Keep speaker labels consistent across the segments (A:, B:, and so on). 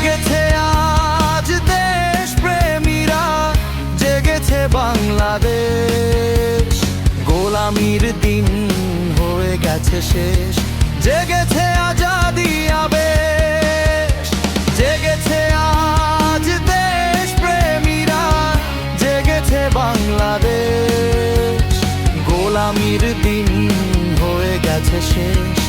A: জেগেছে আজ দেশ প্রেমীরা, জেগেছে বাংলাদেশ। গোলামির দিন হয়ে গেছে শেষ। জেগেছে আজাদি আবেশ। জেগেছে আজ দেশ প্রেমীরা, জেগেছে বাংলাদেশ। গোলামির দিন হয়ে গেছে শেষ।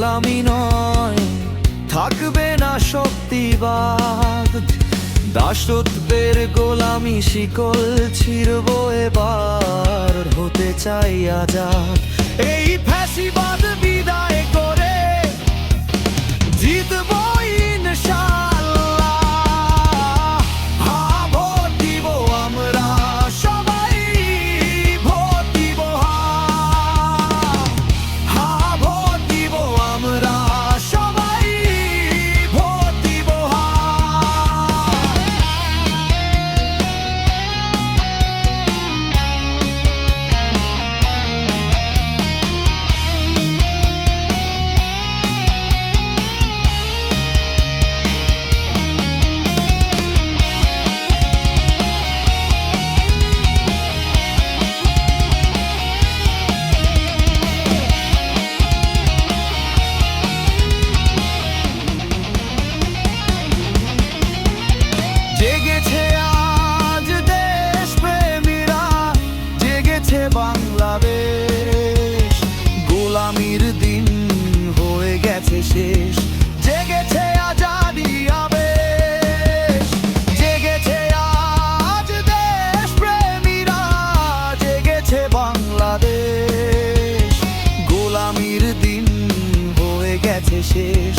A: গোলামি নয় থাকবে না শক্তিবাদ। দাসত্বের গোলামি শিকল ছিড়ব এবার হতে চাই আজাদ। শেষ। জেগেছে আজাদি জেগেছে জেগেছে বাংলাদেশ। গোলামির দিন হয়ে গেছে শেষ।